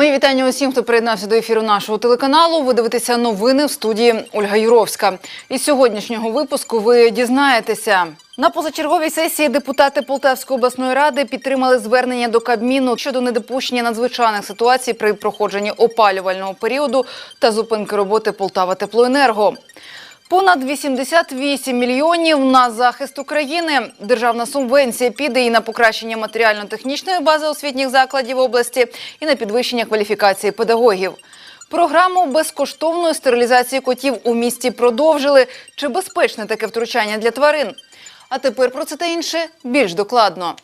Мої вітання усім, хто приєднався до ефіру нашого телеканалу. Ви дивитеся новини в студії Ольга Юровська. Із сьогоднішнього випуску ви дізнаєтеся. На позачерговій сесії депутати Полтавської обласної ради підтримали звернення до Кабміну щодо недопущення надзвичайних ситуацій при проходженні опалювального періоду та зупинки роботи Полтава Теплоенерго. Понад 88 мільйонів на захист України. Державна субвенція піде і на покращення матеріально-технічної бази освітніх закладів області, і на підвищення кваліфікації педагогів. Програму безкоштовної стерилізації котів у місті продовжили. Чи безпечне таке втручання для тварин? А тепер про це та інше більш докладно.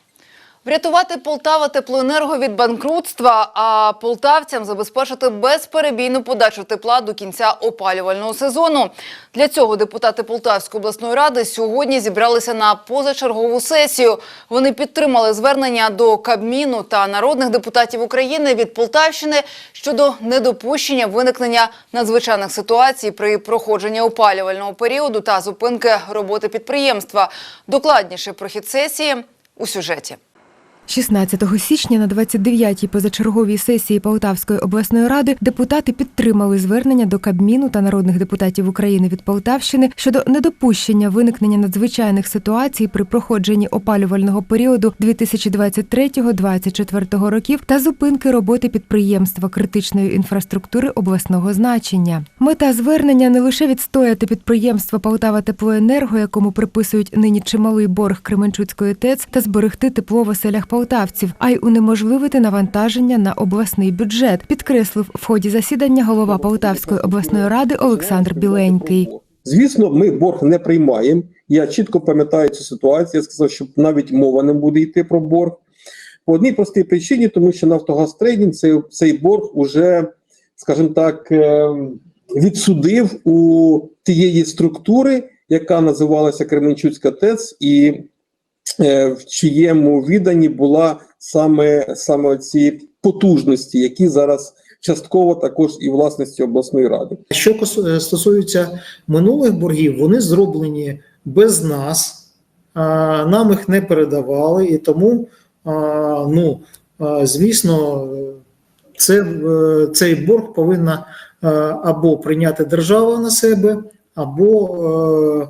Врятувати Полтава теплоенерго від банкрутства, а полтавцям забезпечити безперебійну подачу тепла до кінця опалювального сезону. Для цього депутати Полтавської обласної ради сьогодні зібралися на позачергову сесію. Вони підтримали звернення до Кабміну та народних депутатів України від Полтавщини щодо недопущення виникнення надзвичайних ситуацій при проходженні опалювального періоду та зупинки роботи підприємства. Докладніше про хід сесії у сюжеті. 16 січня на 29-й позачерговій сесії Полтавської обласної ради депутати підтримали звернення до Кабміну та народних депутатів України від Полтавщини щодо недопущення виникнення надзвичайних ситуацій при проходженні опалювального періоду 2023-2024 років та зупинки роботи підприємства критичної інфраструктури обласного значення. Мета звернення не лише відстояти підприємство Полтава Теплоенерго, якому приписують нині чималий борг Кременчуцької ТЕЦ, та зберегти тепло в оселях полтавців, а й унеможливити навантаження на обласний бюджет, підкреслив в ході засідання голова Полтавської обласної ради Олександр Біленький. Звісно, ми борг не приймаємо. Я чітко пам'ятаю цю ситуацію. Я сказав, що навіть мова не буде йти про борг. По одній простій причині, тому що Нафтогаз Трейдінг цей, цей борг уже, скажімо так, е, відсудив у тієї структури, яка називалася Кременчуцька ТЕЦ, і в чиєму відданні була саме, саме ці потужності, які зараз частково також і власності обласної ради. Що е, стосується минулих боргів, вони зроблені без нас, нам їх не передавали, і тому, ну, звісно, це, е, цей борг повинна е, або прийняти держава на себе, або е, е,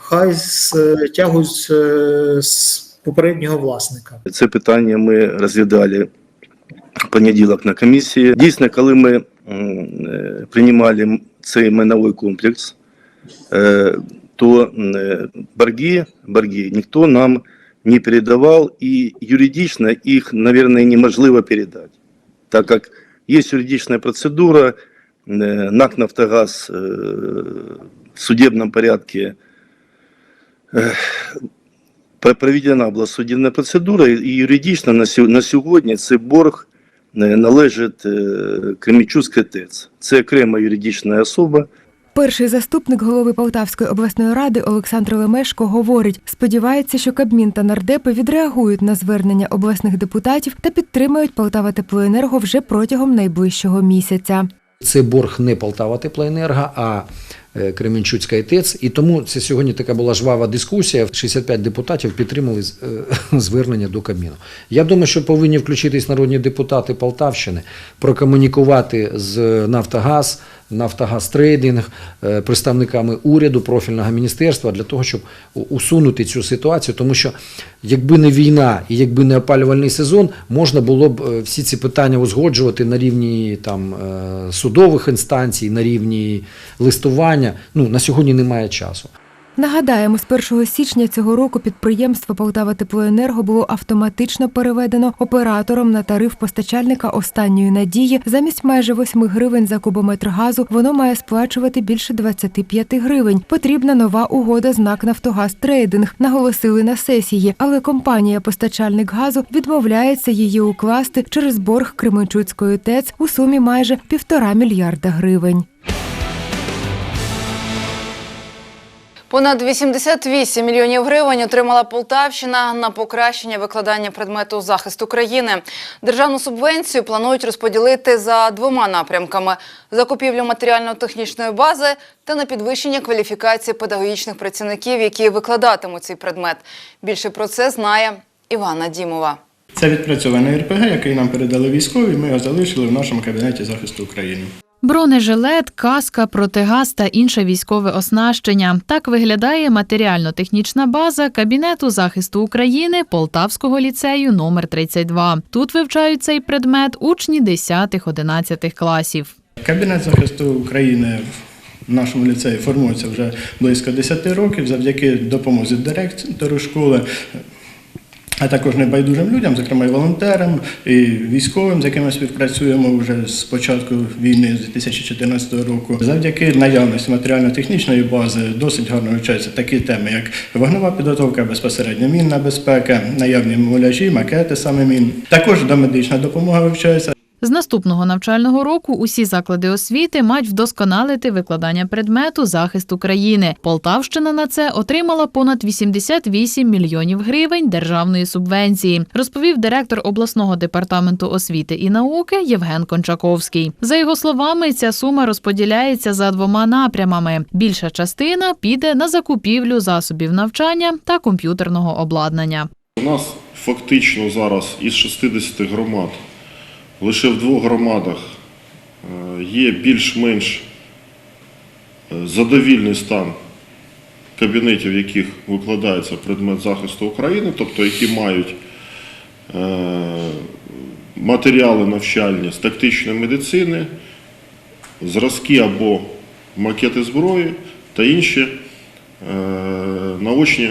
хай стягують е, з попереднього власника. Це питання ми розглядали понеділок на комісії. Дійсно, коли ми е, приймали цей майновий комплекс, е, то е, борги, борги ніхто нам не передавав, і юридично їх, мабуть, неможливо передати, так як є юридична процедура, е, НАК «Нафтогаз» е, в судебном порядке е, Пр- проведена була судебна процедура, і юридично на сьо- на сьогодні цей борг е, належить е, Кремічуцькій ТЕЦ. Це окрема юридична особа. Перший заступник голови Полтавської обласної ради Олександр Лемешко говорить, сподівається, що Кабмін та нардепи відреагують на звернення обласних депутатів та підтримають Полтава Теплоенерго вже протягом найближчого місяця. Це борг не Полтава Теплоенерго, а Кременчуцька ТЕЦ. І тому це сьогодні така була жвава дискусія. 65 депутатів підтримали е, звернення до Кабміну. Я думаю, що повинні включитись народні депутати Полтавщини, прокомунікувати з Нафтогаз, Нафтогаз Трейдинг, е, представниками уряду, профільного міністерства для того, щоб усунути цю ситуацію. Тому що якби не війна і якби не опалювальний сезон, можна було б е, всі ці питання узгоджувати на рівні там е, судових інстанцій, на рівні листування. Ну на сьогодні немає часу. Нагадаємо, з 1 січня цього року підприємство Полтава Теплоенерго було автоматично переведено оператором на тариф постачальника останньої надії. Замість майже 8 гривень за кубометр газу воно має сплачувати більше 25 гривень. Потрібна нова угода з НАК «Нафтогаз Трейдинг», наголосили на сесії, але компанія-постачальник газу відмовляється її укласти через борг Кременчуцької ТЕЦ у сумі майже півтора мільярда гривень. Понад 88 мільйонів гривень отримала Полтавщина на покращення викладання предмету захисту країни. Державну субвенцію планують розподілити за двома напрямками: закупівлю матеріально-технічної бази та на підвищення кваліфікації педагогічних працівників, які викладатимуть цей предмет. Більше про це знає Івана Дімова. Це відпрацьований РПГ, який нам передали військові. Ми його залишили в нашому кабінеті захисту України. Бронежилет, каска, протигаз та інше військове оснащення. Так виглядає матеріально-технічна база Кабінету захисту України Полтавського ліцею номер 32. Тут вивчають цей предмет учні 10-11 класів. Кабінет захисту України в нашому ліцеї формується вже близько 10 років завдяки допомозі директору школи. А також небайдужим людям, зокрема і волонтерам, і військовим, з якими співпрацюємо вже з початку війни з 2014 року. Завдяки наявності матеріально-технічної бази досить гарно вивчаються такі теми, як вогнева підготовка, безпосередньо мінна безпека, наявні муляжі, макети саме мін. Також домедична допомога вивчається. З наступного навчального року усі заклади освіти мають вдосконалити викладання предмету захист України. Полтавщина на це отримала понад 88 мільйонів гривень державної субвенції, розповів директор обласного департаменту освіти і науки Євген Кончаковський. За його словами, ця сума розподіляється за двома напрямами. Більша частина піде на закупівлю засобів навчання та комп'ютерного обладнання. У нас фактично зараз із 60 громад лише в двох громадах е, є більш-менш е, задовільний стан кабінетів, в яких викладається предмет захисту України, тобто які мають е, матеріали навчальні з тактичної медицини, зразки або макети зброї та інші наочні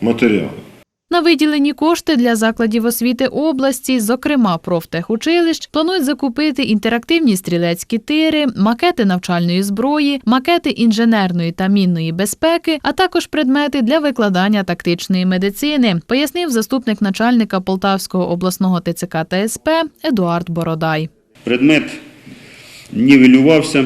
матеріали. На виділені кошти для закладів освіти області, зокрема профтехучилищ, планують закупити інтерактивні стрілецькі тири, макети навчальної зброї, макети інженерної та мінної безпеки, а також предмети для викладання тактичної медицини, пояснив заступник начальника Полтавського обласного ТЦК та СП Едуард Бородай. Предмет нівелювався,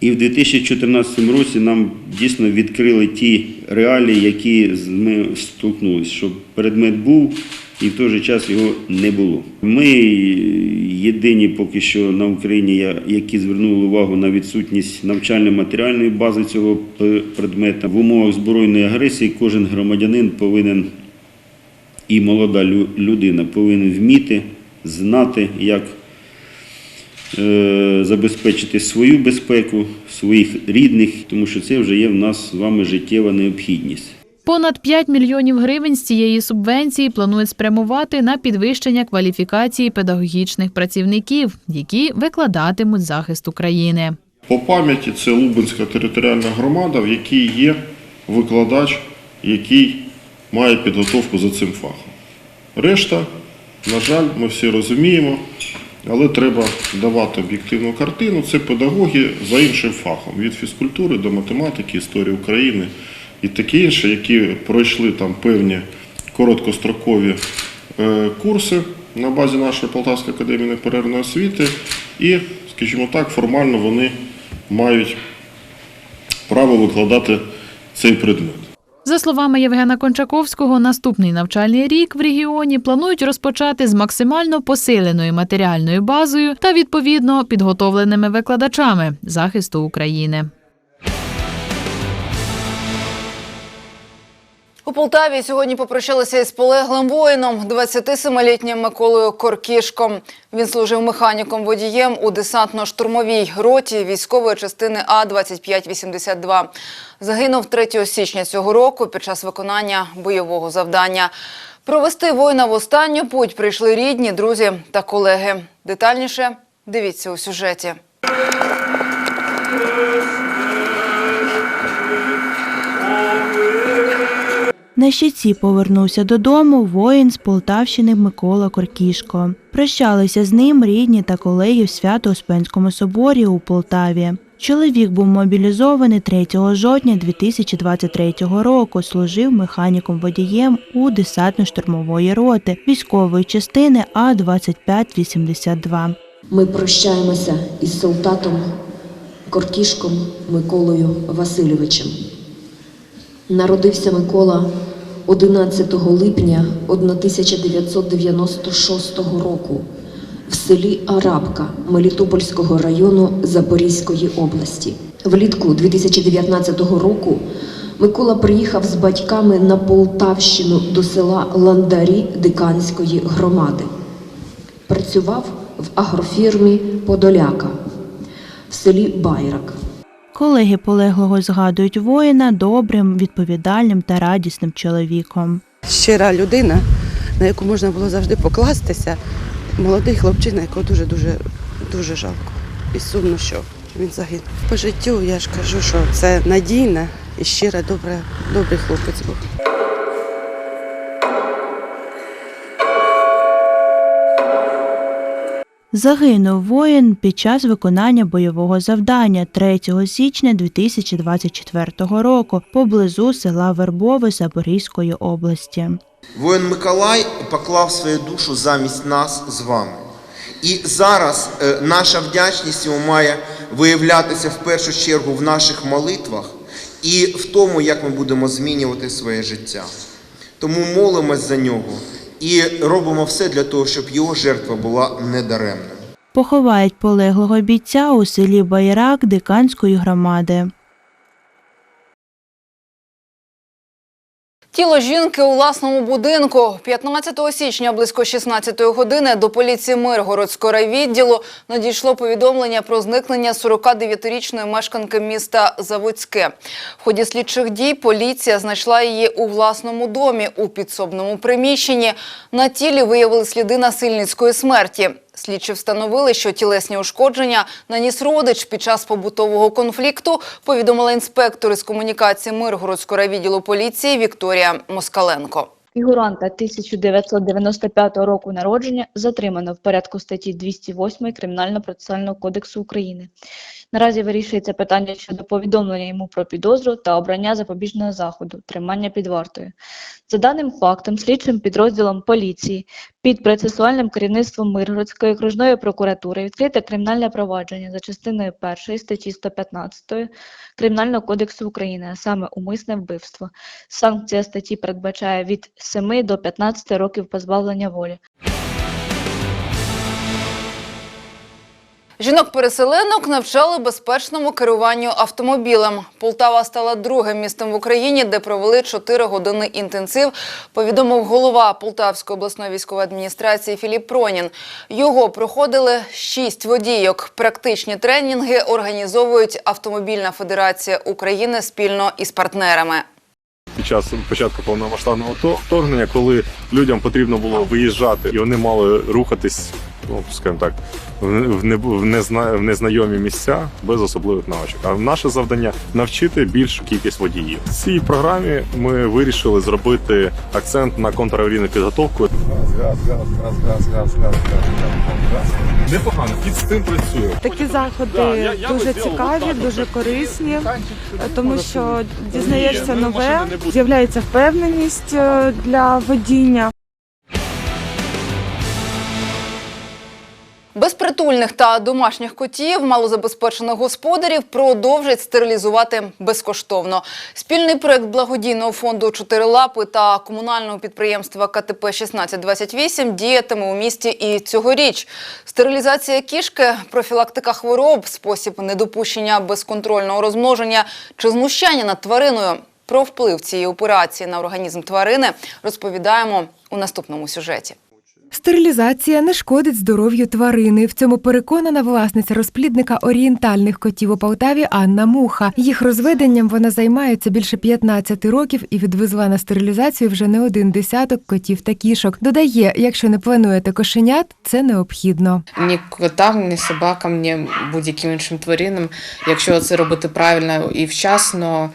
і в 2014 році нам дійсно відкрили ті реалії, які ми столкнулися, що предмет був і в той же час його не було. Ми єдині поки що на Україні, які звернули увагу на відсутність навчально-матеріальної бази цього предмета. В умовах збройної агресії кожен громадянин повинен і молода лю- людина повинен вміти, знати, як забезпечити свою безпеку, своїх рідних, тому що це вже є в нас з вами життєва необхідність. Понад 5 мільйонів гривень з цієї субвенції планують спрямувати на підвищення кваліфікації педагогічних працівників, які викладатимуть захист України. По пам'яті це Лубенська територіальна громада, в якій є викладач, який має підготовку за цим фахом. Решта, на жаль, ми всі розуміємо, але треба давати об'єктивну картину. Це педагоги за іншим фахом, від фізкультури до математики, історії України і таке інше, які пройшли там певні короткострокові е, курси на базі нашої Полтавської академії неперервної освіти, і, скажімо так, формально вони мають право викладати цей предмет. За словами Євгена Кончаковського, наступний навчальний рік в регіоні планують розпочати з максимально посиленою матеріальною базою та відповідно підготовленими викладачами захисту України. У Полтаві сьогодні попрощалися із полеглим воїном, 27-літнім Миколою Коркішком. Він служив механіком-водієм у десантно-штурмовій роті військової частини А-2582. Загинув 3 січня цього року під час виконання бойового завдання. Провести воїна в останню путь прийшли рідні, друзі та колеги. Детальніше дивіться у сюжеті. На щиці повернувся додому воїн з Полтавщини Микола Коркішко. Прощалися з ним рідні та колеги в Свято-Успенському соборі у Полтаві. Чоловік був мобілізований 3 жовтня 2023 року. Служив механіком-водієм у десантно-штурмової роти військової частини А-2582. Ми прощаємося із солдатом Коркішком Миколою Васильовичем. Народився Микола 11 липня 1996 року в селі Арабка Мелітопольського району Запорізької області. Влітку 2019 року Микола приїхав з батьками на Полтавщину до села Ландарі Диканської громади. Працював в агрофірмі Подоляка в селі Байрак. Колеги полеглого згадують воїна добрим, відповідальним та радісним чоловіком. щира людина, на яку можна було завжди покластися. Молодий хлопчина, якого дуже дуже дуже жалко. І сумно, що він загинув. По життю я ж кажу, що це надійна і щира, добра, добрий хлопець був. Загинув воїн під час виконання бойового завдання 3 січня 2024 року поблизу села Вербове Запорізької області. Воїн Миколай поклав свою душу замість нас з вами. І зараз е, наша вдячність йому має виявлятися в першу чергу в наших молитвах і в тому, як ми будемо змінювати своє життя. Тому молимось за нього і робимо все для того, щоб його жертва була недаремною. Поховають полеглого бійця у селі Байрак Диканської громади. Тіло жінки у власному будинку 15 січня близько 16 години до поліції Миргородського райвідділу надійшло повідомлення про зникнення 49-річної мешканки міста Заводське. В ході слідчих дій поліція знайшла її у власному домі у підсобному приміщенні. На тілі виявили сліди насильницької смерті. Слідчі встановили, що тілесні ушкодження наніс родич під час побутового конфлікту, повідомила інспектор із комунікації Миргородського райвідділу поліції Вікторія Москаленко. Фігуранта 1995 року народження затримано в порядку статті 208 Кримінально-процесуального кодексу України. Наразі вирішується питання щодо повідомлення йому про підозру та обрання запобіжного заходу тримання під вартою. За даним фактом, слідчим підрозділом поліції під процесуальним керівництвом Миргородської окружної прокуратури відкрите кримінальне провадження за частиною 1 статті 115 Кримінального кодексу України, а саме умисне вбивство. Санкція статті передбачає від 7 до 15 років позбавлення волі. Жінок-переселенок навчали безпечному керуванню автомобілем. Полтава стала другим містом в Україні, де провели 4 години інтенсив, повідомив голова Полтавської обласної військової адміністрації Філіп Пронін. Його проходили 6 водійок. Практичні тренінги організовують Автомобільна федерація України спільно із партнерами. Під час початку повномасштабного то- вторгнення, коли людям потрібно було виїжджати, і вони мали рухатись, ну скажімо так, в не- в незна- в незнайомі місця без особливих навичок. А наше завдання навчити більшу кількість водіїв. В цій програмі ми вирішили зробити акцент на контраварійну підготовку. Газ, газ, газ, газ, газ, газ, газ, газ. Непогано, кіт з цим працює. Такі заходи дуже цікаві, дуже корисні, тому що дізнаєшся нове, з'являється впевненість е, для водіння. Безпритульних та домашніх котів малозабезпечених господарів продовжать стерилізувати безкоштовно. Спільний проект благодійного фонду «Чотирилапи» та комунального підприємства КТП 1628 діятиме у місті і цьогоріч. Стерилізація кішки, профілактика хвороб, спосіб недопущення безконтрольного розмноження чи знущання над твариною. Про вплив цієї операції на організм тварини розповідаємо у наступному сюжеті. Стерилізація не шкодить здоров'ю тварини. В цьому переконана власниця розплідника орієнтальних котів у Полтаві Анна Муха. Їх розведенням вона займається більше 15 років і відвезла на стерилізацію вже не один десяток котів та кішок. Додає, якщо не плануєте кошенят, це необхідно. ні котам, ні собакам, ні будь-яким іншим тваринам. Якщо це робити правильно і вчасно,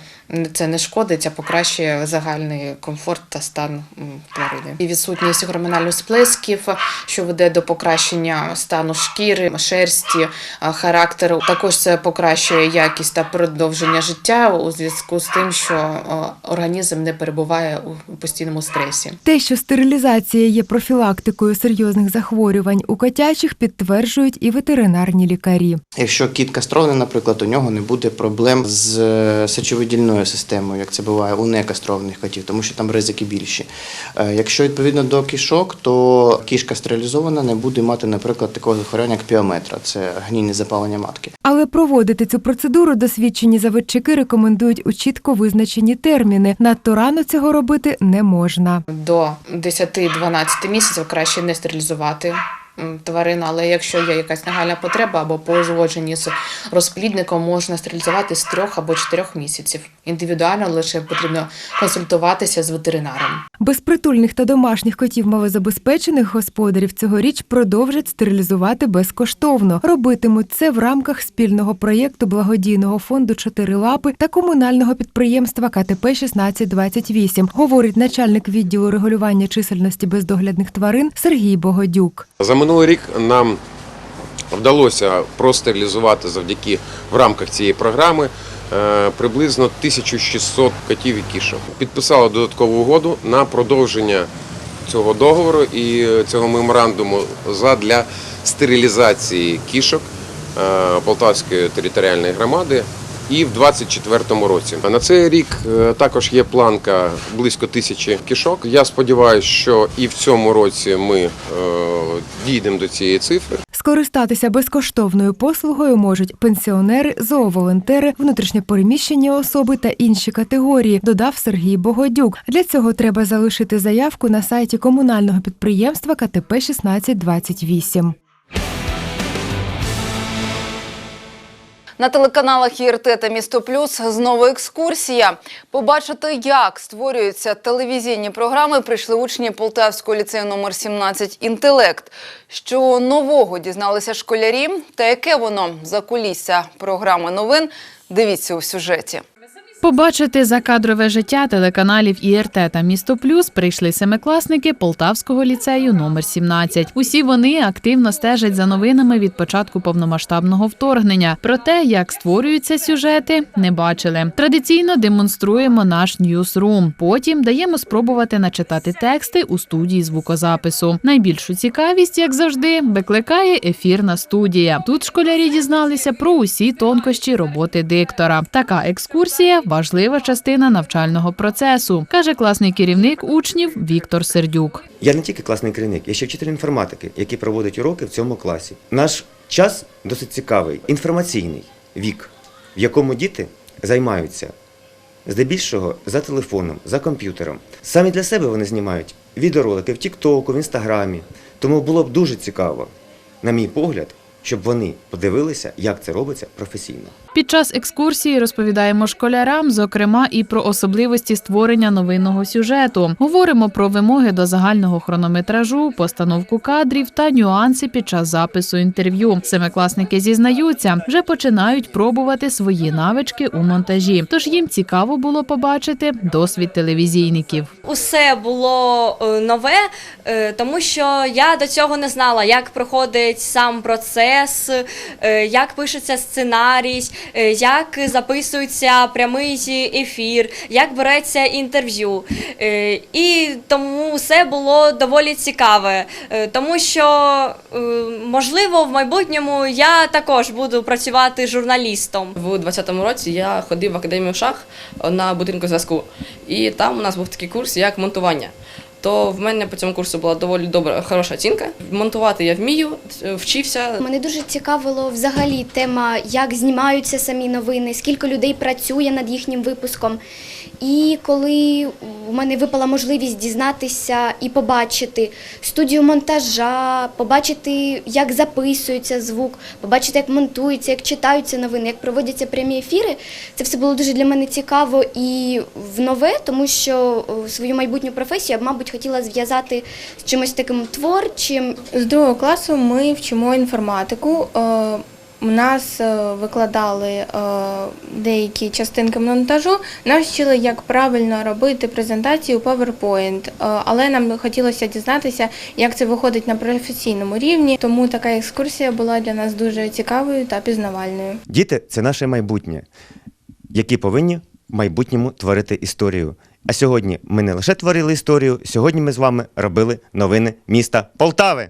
це не шкодить, а покращує загальний комфорт та стан тварини. І відсутність гормональних сплесків, що веде до покращення стану шкіри, шерсті, характеру. Також це покращує якість та продовження життя у зв'язку з тим, що організм не перебуває у постійному стресі. Те, що стерилізація є профілактикою серйозних захворювань у котячих, підтверджують і ветеринарні лікарі. Якщо кіт кастрований, наприклад, у нього не буде проблем з е, сечовидільною кастровною системою, як це буває у некастровних котів, тому що там ризики більші. Е, Якщо відповідно до кішок, то кішка стерилізована не буде мати, наприклад, такого захворювання, як піометра, це гнійне запалення матки. Але проводити цю процедуру досвідчені заводчики рекомендують у чітко визначені терміни. Надто рано цього робити не можна. До 10-12 місяців краще не стерилізувати тварину, але якщо є якась нагальна потреба або по узгодженні з розплідником, можна стерилізувати з 3 або 4 місяців. Індивідуально лише потрібно консультуватися з ветеринаром. Безпритульних та домашніх котів малозабезпечених господарів цьогоріч продовжать стерилізувати безкоштовно. Робитимуть це в рамках спільного проєкту благодійного фонду «Чотири лапи» та комунального підприємства КТП 1628, говорить начальник відділу регулювання чисельності бездоглядних тварин Сергій Богодюк. За минулий рік нам вдалося простерилізувати завдяки в рамках цієї програми е, приблизно 1600 котів і кішок. Підписали додаткову угоду на продовження цього договору і цього меморандуму задля стерилізації кішок е, Полтавської територіальної громади. І в 24-му році на цей рік е, також є планка близько тисячі кішок. Я сподіваюся, що і в цьому році ми е, дійдемо до цієї цифри. Скористатися безкоштовною послугою можуть пенсіонери, зооволонтери, внутрішньопереміщені особи та інші категорії, додав Сергій Богодюк. Для цього треба залишити заявку на сайті комунального підприємства КТП 1628. На телеканалах ІРТ та Місто Плюс знову екскурсія. Побачити, як створюються телевізійні програми, прийшли учні Полтавського ліцею номер 17 «Інтелект». Що нового дізналися школярі та яке воно за кулісся програми новин, дивіться у сюжеті. Побачити закадрове життя телеканалів ІРТ та Місто Плюс прийшли семикласники Полтавського ліцею номер 17. Усі вони активно стежать за новинами від початку повномасштабного вторгнення. Про те, як створюються сюжети, не бачили. Традиційно демонструємо наш ньюсрум. Потім даємо спробувати начитати тексти у студії звукозапису. Найбільшу цікавість, як завжди, викликає ефірна студія. Тут школярі дізналися про усі тонкощі роботи диктора. Така екскурсія важлива частина навчального процесу, каже класний керівник учнів Віктор Сердюк. Я не тільки класний керівник, я ще вчитель інформатики, який проводить уроки в цьому класі. Наш час досить цікавий, інформаційний вік, в якому діти займаються здебільшого за телефоном, за комп'ютером. Самі для себе вони знімають відеоролики в Тіктоку, в Інстаграмі. Тому було б дуже цікаво, на мій погляд, щоб вони подивилися, як це робиться професійно. Під час екскурсії розповідаємо школярам, зокрема, і про особливості створення новинного сюжету. Говоримо про вимоги до загального хронометражу, постановку кадрів та нюанси під час запису інтерв'ю. Семикласники зізнаються, вже починають пробувати свої навички у монтажі. Тож їм цікаво було побачити досвід телевізійників. Усе було е, нове, е, тому що я до цього не знала, як проходить сам процес, е, як пишеться сценарій, е, як записується прямий ефір, як береться інтерв'ю. Е, І тому все було доволі цікаве, тому що можливо в майбутньому я також буду працювати журналістом. У 20-му році я ходив в академію шах на будинку зв'язку, і там у нас був такий курс як монтування. То в мене по цьому курсу була доволі добра, хороша оцінка. Монтувати я вмію, вчився. Мене дуже цікавило взагалі тема, як знімаються самі новини, скільки людей працює над їхнім випуском. І коли у мене випала можливість дізнатися і побачити студію монтажа, побачити, як записується звук, побачити, як монтується, як читаються новини, як проводяться прямі ефіри, це все було дуже для мене цікаво і в нове, тому що свою майбутню професію я б, мабуть, хотіла зв'язати з чимось таким творчим. З другого класу ми вчимо інформатику. У нас е, викладали е, деякі частинки монтажу. Нас вчили, як правильно робити презентацію PowerPoint, Е, але нам хотілося дізнатися, як це виходить на професійному рівні. Тому така екскурсія була для нас дуже цікавою та пізнавальною. Діти це наше майбутнє, які повинні в майбутньому творити історію. А сьогодні ми не лише творили історію, сьогодні ми з вами робили новини міста Полтави.